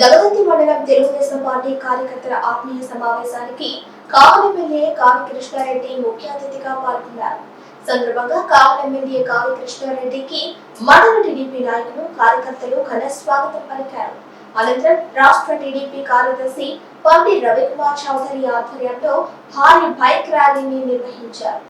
దగదత్తి మండలం తెలుగుదేశం పార్టీ కార్యకర్తల ఆత్మీయ సమావేశానికి కావలి ఎమ్మెల్యే కావి కృష్ణారెడ్డి ముఖ్య అతిథిగా పాల్గొన్నారు. సందర్భంగా కావలి ఎమ్మెల్యే కావి కృష్ణారెడ్డికి మండల టీడీపీ నాయకులు కార్యకర్తలు ఘన స్వాగతం పలికారు. అనంతరం రాష్ట్ర టీడీపీ కార్యదర్శి పండి రవికుమార్ చౌదరి ఆధ్వర్యంలో భారీ బైక్ ర్యాలీని నిర్వహించారు.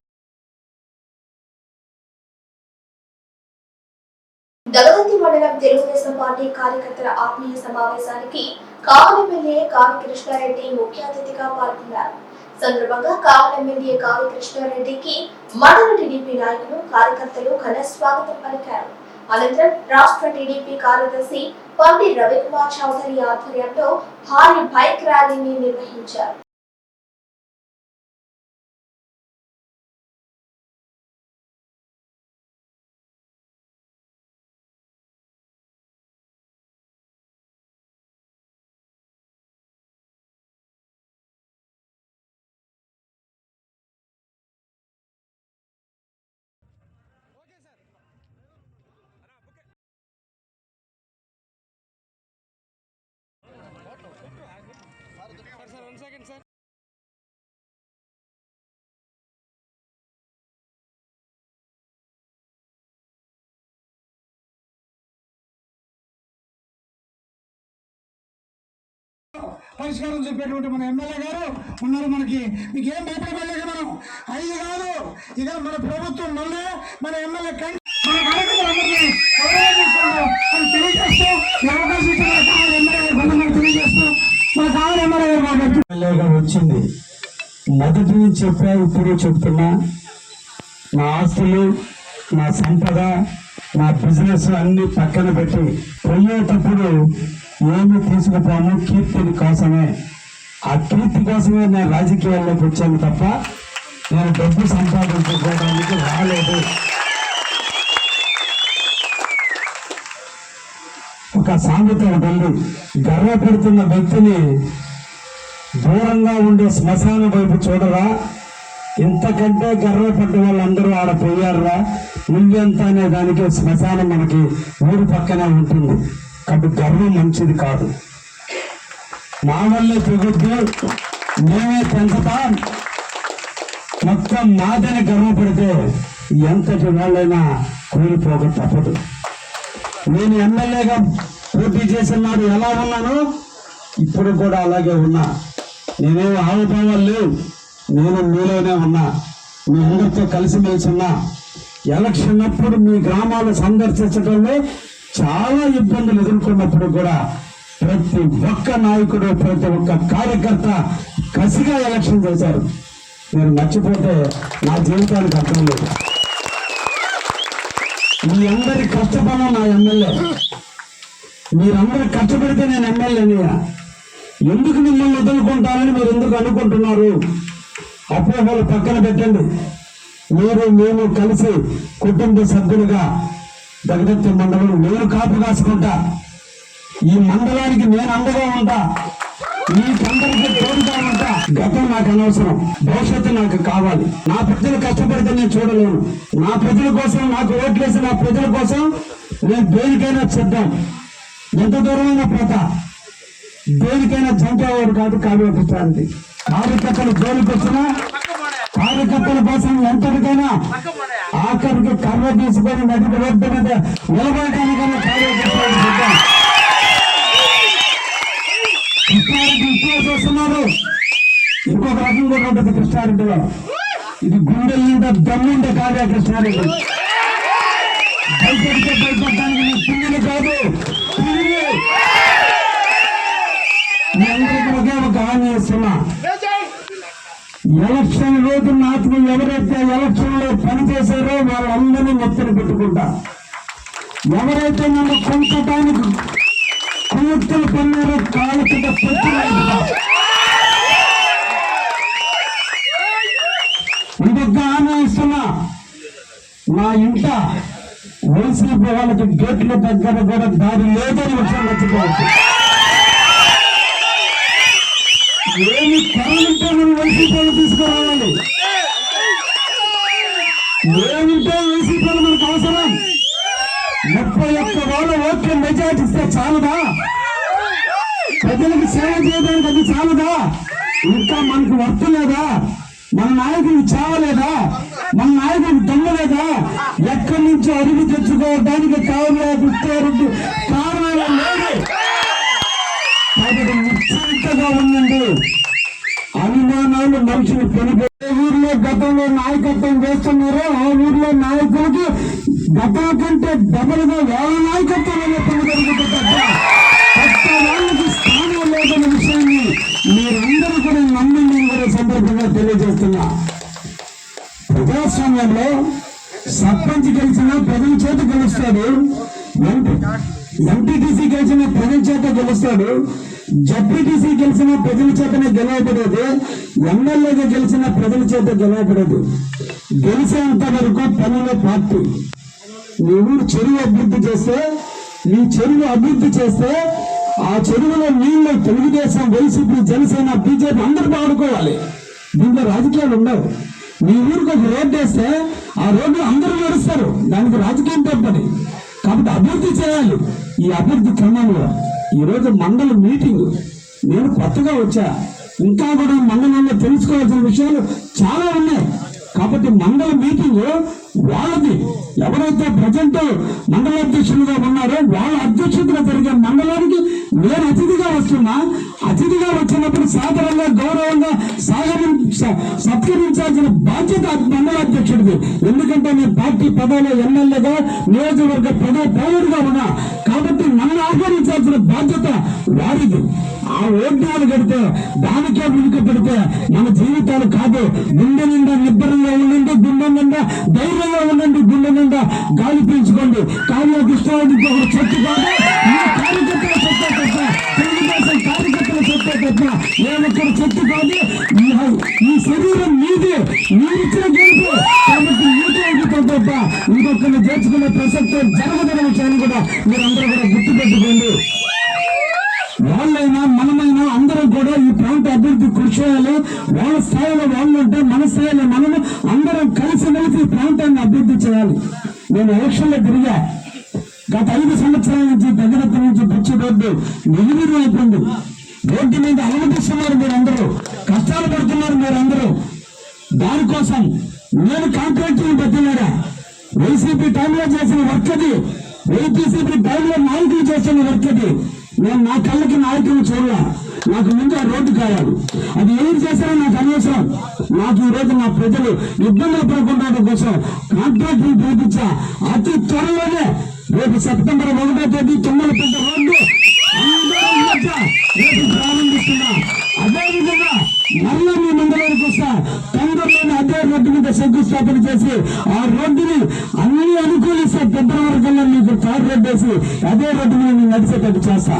మండలం తెలుగుదేశం పార్టీ కార్యకర్తల ఆత్మీయ సమావేశానికి కావలి ఎమ్మెల్యే కావి కృష్ణారెడ్డి ముఖ్య అతిథిగా పాల్గొన్నారు. సందర్భంగా కావలి ఎమ్మెల్యే కావి కృష్ణారెడ్డికి మండల టీడీపీ నాయకులు కార్యకర్తలు ఘన స్వాగతం పలికారు. అనంతరం రాష్ట్ర టీడీపీ కార్యదర్శి పండి రవికుమార్ చౌదరి ఆధ్వర్యంలో భారీ బైక్ ర్యాలీని నిర్వహించారు. పరిష్కారం చెప్పేటువంటి మన ఎమ్మెల్యే గారు ఉన్నారు మనకి. మీకు ఏం భయపడలేదు మనం. ఐదు కాదు. ఇక మన ప్రభుత్వం మళ్ళీ మన ఎమ్మెల్యే కంటే ఎమ్మెల్యే గారు వచ్చింది. మొదటి నుంచి చెప్పా ఇప్పుడు చెప్తున్నా. నా ఆస్తులు నా సంపద నా బిజినెస్ అన్ని పక్కన పెట్టి వెళ్ళేటప్పుడు ఏమి తీసుకుపోను? కీర్తిని కోసమే. ఆ కీర్తి కోసమే నేను రాజకీయాల్లోకి వచ్చాను తప్ప నేను డబ్బు సంపాదించుకోవడానికి రాలేదు. ఒక సామెత ఉంటుంది గర్వపడుతున్న వ్యక్తిని దూరంగా ఉండే శ్మశాన వైపు చూడరా? ఇంతకంటే గర్వపడ్డ వాళ్ళందరూ ఆడ పోయారురా నువ్వెంత అనే దానికి శ్మశానం మనకి ఊరు పక్కనే ఉంటుంది. కాబట్టి గర్వం మంచిది కాదు. మా వల్లే పెరుగుద్ది మేమే పెంచుతాం. మొత్తం నాదని గర్వపడితే ఎంతటి వాళ్ళైనా కూలిపోక తప్పదు. నేను ఎమ్మెల్యేగా పోటీ చేసిన నాడు ఎలా ఉన్నాను? ఇప్పుడు కూడా అలాగే ఉన్నా. నేనేం ఆవుభావాలు లేవు. నేను మీలోనే ఉన్నా. మీ అందరితో కలిసిమెలిసి ఉన్నా. ఎలక్షన్ అప్పుడు మీ గ్రామాలు సందర్శించడంలో చాలా ఇబ్బందులు ఎదుర్కొన్నప్పుడు కూడా ప్రతి ఒక్క నాయకుడు ప్రతి ఒక్క కార్యకర్త కసిగా ఎలక్షన్ చేశారు. నేను మర్చిపోతే నా జీవితానికి అర్థం లేదు. మీ అందరి కష్టపడం నా ఎమ్మెల్యే. మీరందరూ కష్టపడితే నేను ఎమ్మెల్యేని. ఎందుకు మిమ్మల్ని వదులుకుంటానని మీరు ఎందుకు అనుకుంటున్నారు? అపోహలు పక్కన పెట్టండి. మీరు మేము కలిసి కుటుంబ సభ్యులుగా దగదత్తి మండలం నేను కాపు కాసుకుంటా. ఈ మండలానికి నేను అండగా ఉంటా. మీకందరికీ తోడుగా ఉంటా. గతం నాకు అనవసరం. భవిష్యత్తు నాకు కావాలి. నా ప్రజలు కష్టపడితే నేను చూడలేను. నా ప్రజల కోసం నాకు ఓట్లేసి నా ప్రజల కోసం నేను దేనికైనా సిద్ధం ఎంత దూరమైన పోతా. దేనికైనా చంపేవాడు కాదు కావ్యపుష్టానికి కార్యకర్తలు జోలికి వచ్చినా కార్యకర్తల కోసం ఎంతటికైనా. ఆఖరికి కర్ర తీసుకొని నది రోడ్డు నిలబడటానికైనా కార్యకర్తలు సిద్ధం కృష్ణారెడ్డి ఇప్పుడే చూస్తున్నారు. ఇంకొక రకం కూడా ఉంటుంది కృష్ణారెడ్డిలో. ఇది గుండెల నిండా దమ్ముండే కార్య కృష్ణారెడ్డి. భయపడితే భయపడటానికి నీ పిల్లలు కాదు. నాకు ఎవరైతే ఎలక్షన్లో పనిచేశారో వాళ్ళందరినీ నెత్తిన పెట్టుకుంటా. ఎవరైతే నన్ను కొంచటానికి కుయుక్తులు పన్నారో కాళ్ళ కింద ఇంకొక హామీ ఇస్తున్నా. నా ఇంట వైసీపీ వాళ్ళకి గేట్ల దగ్గర కూడా దారి లేదని విషయం మర్చిపోవచ్చు ఏమి కావాలంటే మనం వైసీపీలు తీసుకురావాలి. ఏమింటే వైసీపీలు మనకు అవసరం. ముప్పై ఒక్క వేల ఓట్ల మెజార్టీ ఇస్తే చాలదా? ప్రజలకు సేవ చేయడానికి అది చాలదా? ఇంకా మనకు వర్త లేదా మన నాయకులు చావలేదా? మన నాయకులు దమ్మలేదా ఎక్కడి నుంచి అరుగు తెచ్చుకోవడానికి కావలేదు కారణాలు లేదు కాబట్టి ఉండండి. మంది మనుషులు చనిపోయి ఊర్లో గతంలో నాయకత్వం చేస్తున్నారు ఆ ఊర్లో నాయకులకి గతం కంటే డబలుగా వాళ్ళ నాయకత్వం పని జరుగుతుంది వాళ్ళకి స్థానం లేదన్న విషయాన్ని మీరందరూ కూడా నమ్మి నేను కూడా సందర్భంగా తెలియజేస్తున్నా. ప్రజాస్వామ్యంలో సర్పంచ్ గెలిచినా ప్రజల చేత గెలుస్తాడు. ఎంపీటీసీ గెలిచిన ప్రజల చేత గెలుస్తాడు. జడ్పీటీసీ గెలిచిన ప్రజల చేతనే గెలవబడేది. ఎమ్మెల్యేగా గెలిచిన ప్రజల చేత గెలవబడేది. గెలిచేంత వరకు పనుల పార్టీ. నీ ఊరు చెరువు అభివృద్ధి చేస్తే నీ చెరువు అభివృద్ధి చేస్తే ఆ చెరువులో నీళ్ళు తెలుగుదేశం వైసీపీ జనసేన బీజేపీ అందరూ పాడుకోవాలి. దీంట్లో రాజకీయాలు ఉండవు. మీ ఊరికి ఒక రోడ్డు వేస్తే ఆ రోడ్డు అందరూ నడుస్తారు దానికి రాజకీయం తప్పని. కాబట్టి అభివృద్ధి చేయాలి. ఈ అభివృద్ధి క్రమంలో ఈ రోజు మండల మీటింగ్. నేను కొత్తగా వచ్చా. ఇంకా కూడా మండలంలో తెలుసుకోవాల్సిన విషయాలు చాలా ఉన్నాయి. కాబట్టి మండల మీటింగ్ వాళ్ళది ఎవరైతే ప్రజెంట్ మండల అధ్యక్షులుగా ఉన్నారో వాళ్ళ అధ్యక్షతలో జరిగే మండలానికి నేను అతిథిగా వస్తున్నా. అతిథిగా వచ్చినప్పుడు సాధారణంగా గౌరవంగా సాగరి సత్కరించాల్సిన బాధ్యత మండల అధ్యక్షుడిది. ఎందుకంటే నేను పార్టీ పదవిలో ఎమ్మెల్యేగా నియోజకవర్గ పదవి పౌరుడుగా ఉన్నా. కాబట్టి నన్ను ఆహ్వానించాల్సిన బాధ్యత వారిది. ఆ ఓట్నాలు కడితే దానికే మునిక పెడితే మన జీవితాలు కాదు. గుండె నిండా నిబ్బరంగా ఉండండి గుండె నిండా ధైర్యం ధైర్యంగా ఉండండి గుండె నిండా గాలి పీల్చుకోండి. కానీ కృష్ణారెడ్డికి ఒక చెట్టు కాదు. ఈ కార్యకర్తల చెట్టే తప్ప తెలుగుదేశం కార్యకర్తల చెట్టే తప్ప నేను ఇక్కడ చెట్టు కాదు. ఈ- శరీరం మీది మీరిచ్చిన గెలుపు. కాబట్టి మీతో తప్ప ఇంకొకరిని చేర్చుకునే ప్రసక్తి జరగదన్న విషయాన్ని కూడా మీరందరూ కూడా గుర్తుపెట్టుకోండి. అభివృద్ధి చేయాలి వాళ్ళ స్థాయిలో వాళ్ళు ఉంటే మన స్థాయిలో మనము అందరం కలిసి మెలిసి ప్రాంతాన్ని అభివృద్ధి చేయాలి. నేను ఎలక్షన్లో తిరిగా గత ఐదు సంవత్సరాల నుంచి దగ్గరత్వం నుంచి పిచ్చి రోడ్డు నిలుగురు అయిపోయింది. రోడ్డు మీద అలమటిస్తున్నారు మీరందరూ కష్టాలు పడుతున్నారు మీరందరూ. దానికోసం నేను కాంట్రాక్టర్ పెట్టినారా వైసీపీ టైంలో చేసిన వర్క్ అది. వైసీపీ టైంలో నాయకులు చేసిన వర్క్ అది. నేను నా కళ్ళకి నాయకులు చూడాలి. నాకు ముందు ఆ రోడ్డు కావాలి. అది ఏం చేస్తారో నాకు అనవసరం. నాకు ఈరోజు నా ప్రజలు ఇబ్బందులు పడకుండా కోసం కాంట్రాక్టులు పిలిపించా. అతి త్వరలోనే రేపు సెప్టెంబర్ ఒకటో తేదీ తుమ్మలపేట రోడ్డు రేపు ప్రారంభిస్తున్నా. అదే విధంగా మీ మండలానికి వస్తా. తొందరలోనే అదే రోడ్డు మీద శంకుస్థాపన చేసి ఆ రోడ్డుని అన్ని అనుకూలిస్తే ఫిబ్రవరి కల్లా మీకు తాడు రోడ్డు వేసి అదే రోడ్డు మీద నడిచేటట్టు చేస్తా.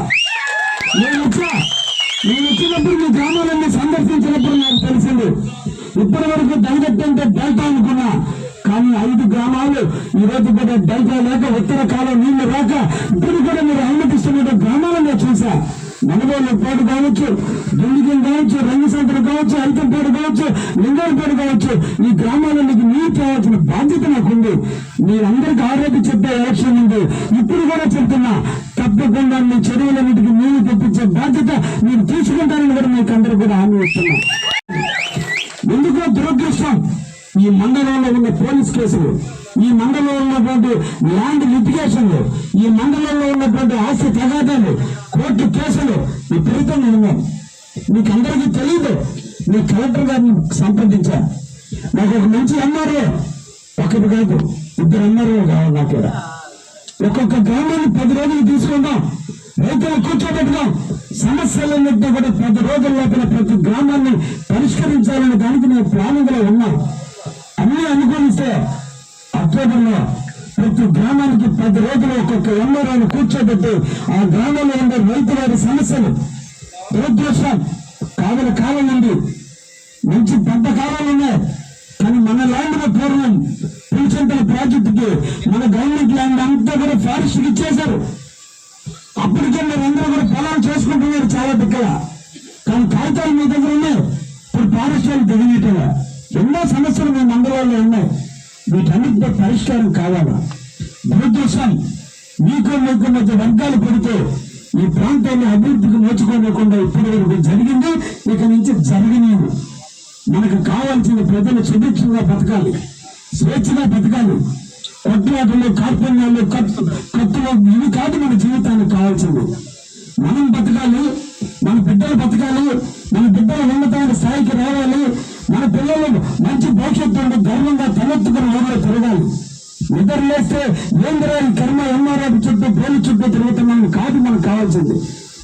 నేను నేను వచ్చినప్పుడు మీ గ్రామాలన్నీ సందర్శించినప్పుడు నాకు తెలిసింది. ఇప్పటి వరకు దళగట్టు అంటే డెల్టా అనుకున్నా. కానీ ఐదు గ్రామాలు ఈ రోజు కూడా డెల్టా లేక ఉత్తర కాలం నీళ్ళు రాక ఇప్పుడు కూడా మీరు అనుమతిస్తున్న గ్రామాలను చూసా. మనగోళ్ళు పేట కావచ్చు దుండిగం కావచ్చు రంగసంతలు కావచ్చు ఐతంపేట కావచ్చు లింగాలపేట కావచ్చు ఈ గ్రామాలకి నీరు తేవాల్సిన బాధ్యత నాకుంది. మీరందరికీ ఆరోగ్య చెప్పే ఎలక్షన్ ఉంది. ఇప్పుడు కూడా చెప్తున్నా తప్పకుండా మీ చెరువులన్నిటికీ నీళ్ళు తెప్పించే బాధ్యత మీరు తీసుకుంటారని కూడా మీకు అందరూ కూడా హామీ ఇస్తున్నాం. ఎందుకో దురదృష్టం ఈ మండలంలో ఉన్న పోలీస్ కేసులు ఈ మండలంలో ఉన్నటువంటి ల్యాండ్ లిటిగేషన్లు ఈ మండలంలో ఉన్నటువంటి ఆస్తి తగాదాలు కోర్టు కేసులు విపరీతంగా ఉన్నాయి మీకు అందరికీ తెలియదు మీ కలెక్టర్ గారిని సంప్రదించా. నాకు ఒక మంచి ఎంఆర్ఓ ఒకటి కాదు ఇద్దరు ఎంఆర్ఓ కావాలి నాకు కూడా. ఒక్కొక్క గ్రామాన్ని పది రోజులు తీసుకుందాం. రైతులు కూర్చోబెట్టుదాం. సమస్యలన్నింటినీ కూడా పది రోజుల లోపల ప్రతి గ్రామాన్ని పరిష్కరించాలనే దానికి మేము ప్లానింగ్లో ఉన్నా. అన్ని అనుకూలిస్తే అక్టోబర్లో ప్రతి గ్రామానికి పది రోజులు ఒక్కొక్క ఎంఆర్ఓని కూర్చోబెట్టి ఆ గ్రామంలో ఉండే రైతుల సమస్యలు దురదృష్టం కావల కాలం మంచి పంట కాలాలు ఉన్నాయి కానీ మన ల్యాండ్లో పూర్వం పులిచెంతల ప్రాజెక్టుకి మన గవర్నమెంట్ ల్యాండ్ అంతా కూడా ఫారెస్ట్ ఇచ్చేశారు. అప్పటికే మీరు అందరూ కూడా పొలాలు చేసుకుంటున్నారు చాలా దగ్గర కానీ కాగితాలు మీ దగ్గర ఉన్నాయి. ఇప్పుడు ఫారెస్ట్ వాళ్ళు దిగినట్టుగా ఎన్నో సమస్యలు మీ మండలాల్లో ఉన్నాయి. వీటన్నిటిపై పరిష్కారం కావాలా? దురదృష్టం. మీకు మీకు మధ్య వర్గాలు పెడితే ఈ ప్రాంతాన్ని అభివృద్ధికి నోచుకోలేకుండా ఇప్పటి వరకు జరిగింది. ఇక నుంచి జరగలేదు మనకు కావాల్సిన ప్రజలు సుభిక్షంగా బతకాలి స్వేచ్ఛగా బతకాలి. కొట్లాటలు కార్పణ్యాలు కత్తులు ఇవి కాదు మన జీవితానికి కావాల్సింది మనం బతకాలి మన బిడ్డలు బతకాలి మన బిడ్డల ఉన్నతమైన స్థాయికి రావాలి మన పిల్లలు మంచి భవిష్యత్తు ఉండి గర్వంగా తలెత్తుకుని ఊళ్ళో తిరగాలి. నిద్ర లేస్తే ఏంద్రా కర్మ ఎంఆర్ఆర్ చుట్టూ పోలీసు చుట్టూ తిరుగుతున్నాం కాదు మనకు కావాల్సింది.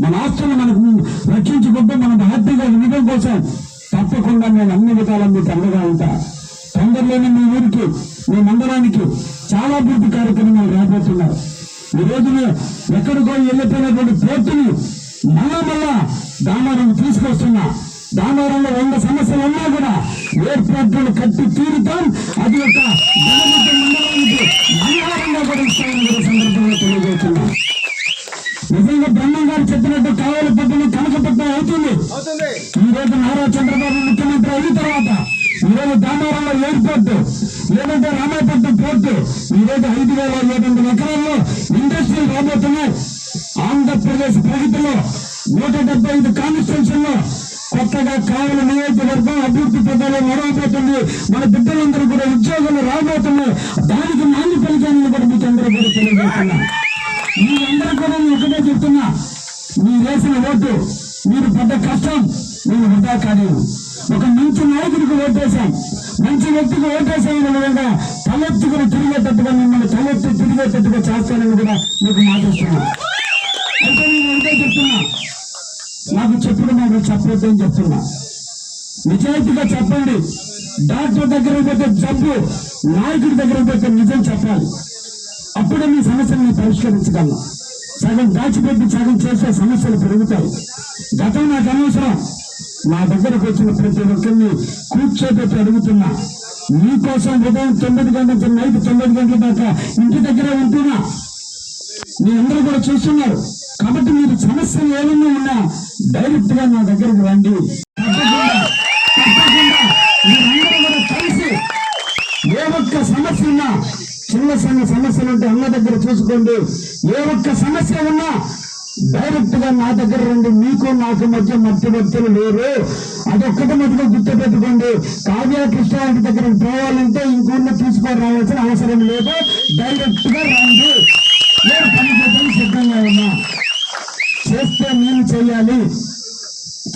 మన ఆస్తులు మనకు రక్షించుకుంటూ మనం హ్యాపీగా ఉండడం కోసం తప్పకుండా నేను అన్ని విధాల మీకు అండగా ఉంటా. తొందరలోనే మీ ఊరికి మీ మండలానికి చాలా అభివృద్ధి కార్యక్రమాలు రాబోతున్నారు. ఈ రోజున ఎక్కడికో వెళ్ళిపోయినటువంటి పోర్టుని మళ్ళా మళ్ళా దానారం తీసుకొస్తున్నా. దానారంలో వంద సమస్యలు ఉన్నా కూడా ఏర్పాట్లు కట్టి తీరుతాం. అది ఒక మండలానికి మనోహరంగా కూడా ఇస్తామని సందర్భంగా తెలియజేస్తున్నాం. గారు చెప్పినట్టు కావాలి పట్టణం కనకపట్నం అవుతుంది. ఈ రోజు నారా చంద్రబాబు ముఖ్యమంత్రి అయిన తర్వాత ఈ రోజు దామోరంలో ఎయిర్పోర్ట్ లేదంటే రామాయపట్నం పోర్టు ఈ రోజు ఐదు వేల ఏడు వందల ఎకరాల్లో ఇండస్ట్రీలు రాబోతున్నాయి. ఆంధ్రప్రదేశ్ ప్రగతిలో నూట డెబ్బై ఐదు కాన్స్టిట్యూషన్లో కొత్తగా కావల నియోజకవర్గం అభివృద్ధి పదాలు నడవబోతుంది. మన బిడ్డలందరూ కూడా ఉద్యోగాలు రాబోతున్నాయి. దానికి నాంది పలికానని కూడా మీకు అందరూ కూడా తెలియజేస్తున్నాను కాదు. ఒక మంచి నాయకుడికి ఓటేశాం. మంచి వ్యక్తికి ఓటేసామని విధంగా తలెత్తుకుని తిరిగేటట్టుగా మిమ్మల్ని తలెత్తి తిరిగేటట్టుగా చేస్తానని కూడా మీకు మాటిస్తున్నా. అంటే నేను ఒకటే చెప్తున్నా. నాకు చెప్పడం నాకు చెప్పొద్దు అని చెప్తున్నా. నిజాయితీగా చెప్పండి. డాక్టర్ దగ్గర పోతే జబ్బు నాయకుడి దగ్గర పోతే నిజం చెప్పాలి. అప్పుడే మీ సమస్యలను పరిష్కరించగలను సగం దాచిపెట్టి సగం చేసే సమస్యలు పెరుగుతాయి. గతం నాకు అనవసరం. నా దగ్గరకు వచ్చిన ప్రతి ఒక్కరిని కూర్చోబెట్టి అడుగుతున్నా. మీకోసం ఉదయం తొమ్మిది గంటల నైట్ తొమ్మిది గంటల దాకా ఇంటి దగ్గరే ఉంటున్నా. మీ అందరూ కూడా చూస్తున్నారు. కాబట్టి మీరు సమస్యలు ఏమన్నా ఉన్నా డైరెక్ట్గా నా దగ్గరకు రండి. మీరందరూ కూడా కలిసి ఏ ఒక్క సమస్య ఉన్నా చిన్న చిన్న సమస్యలు ఉంటే అన్న దగ్గర చూసుకోండి. ఏ ఒక్క సమస్య డైరెక్ట్గా నా దగ్గర రండి. మీకు నాకు మధ్య మధ్యవర్తులు లేరు. అదొక్కటి మధ్యలో గుర్తుపెట్టుకోండి. కావ్య కృష్ణారెడ్డి దగ్గర పోవాలంటే ఇంకొన్న తీసుకొని రావాల్సిన అవసరం లేదు. డైరెక్ట్గా రండి. నేను పని చేయడానికి సిద్ధంగా ఉన్నా. చేస్తే నేను చేయాలి.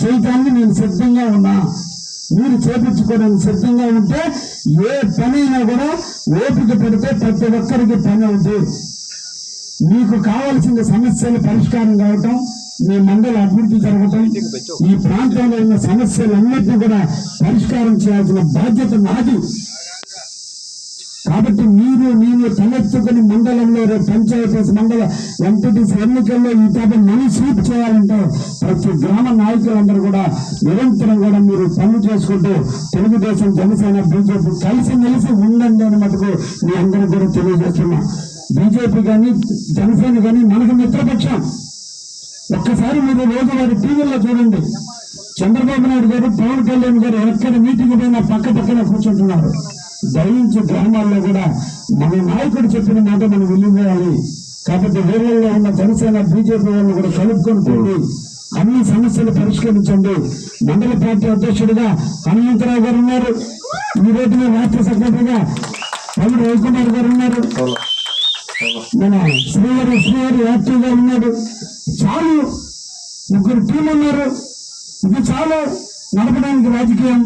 చేయటానికి నేను సిద్ధంగా ఉన్నా. మీరు చేపించుకోవడానికి సిద్ధంగా ఉంటే ఏ పనైనా కూడా ఓపిక పెడితే ప్రతి ఒక్కరికి పని అవుతుంది మీకు కావాల్సిన సమస్యలు పరిష్కారం కావటం మీ మండల అభివృద్ధి జరగటం ఈ ప్రాంతంలో ఉన్న సమస్యలన్నింటినీ కూడా పరిష్కారం చేయాల్సిన బాధ్యత నాది. కాబట్టి మీరు నేను తలెత్తుకుని మండలంలో రేపు పంచాయతీ మండల ఎంపీటీసీ ఎన్నికల్లో ఈ పాప మనీ స్వీప్ చేయాలంటే ప్రతి గ్రామ నాయకులందరూ కూడా నిరంతరం కూడా మీరు పనులు చేసుకుంటూ తెలుగుదేశం జనసేన బీజేపీ కలిసి మెలిసి ఉండండి అని మటుకు మీ అందరూ కూడా తెలియజేస్తున్నా. బీజేపీ కానీ జనసేన కానీ మనకు మిత్రపక్షం. ఒక్కసారి మీరు రోజువారి టీవీల్లో చూడండి. చంద్రబాబు నాయుడు గారు పవన్ కళ్యాణ్ గారు ఎక్కడ మీటింగ్ పోయినా పక్క పక్కన కూర్చుంటున్నారు. దయించి గ్రామాల్లో కూడా మన నాయకుడు చెప్పిన మాట మనం వెళ్ళిపోయాలి కాబట్టి వేరేలో ఉన్న జనసేన బీజేపీ వాళ్ళు కూడా కలుపుకొని పోండి. అన్ని సమస్యలు పరిష్కరించండి. మండల పార్టీ అధ్యక్షుడిగా హనుమంతరావు గారు ఉన్నారు. ఈ రోజున రాష్ట్ర సెక్రటరీగా పవన్ రవికుమార్ గారు ఉన్నారు. మన శ్రీవారి శ్రీవారి యాక్టివ్గా ఉన్నాడు చాలు ముగ్గురు టీం ఉన్నారు ఇది చాలు నడపడానికి రాజకీయం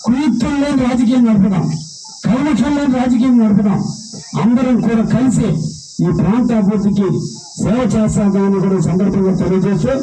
కుయుక్తం లేని రాజకీయం నడపడం కైలక్షం లేని రాజకీయం నడపడం అందరం కూడా కలిసి ఈ ప్రాంత అభివృద్ధికి సేవ చేస్తామని కూడా సందర్భంగా తెలియజేస్తూ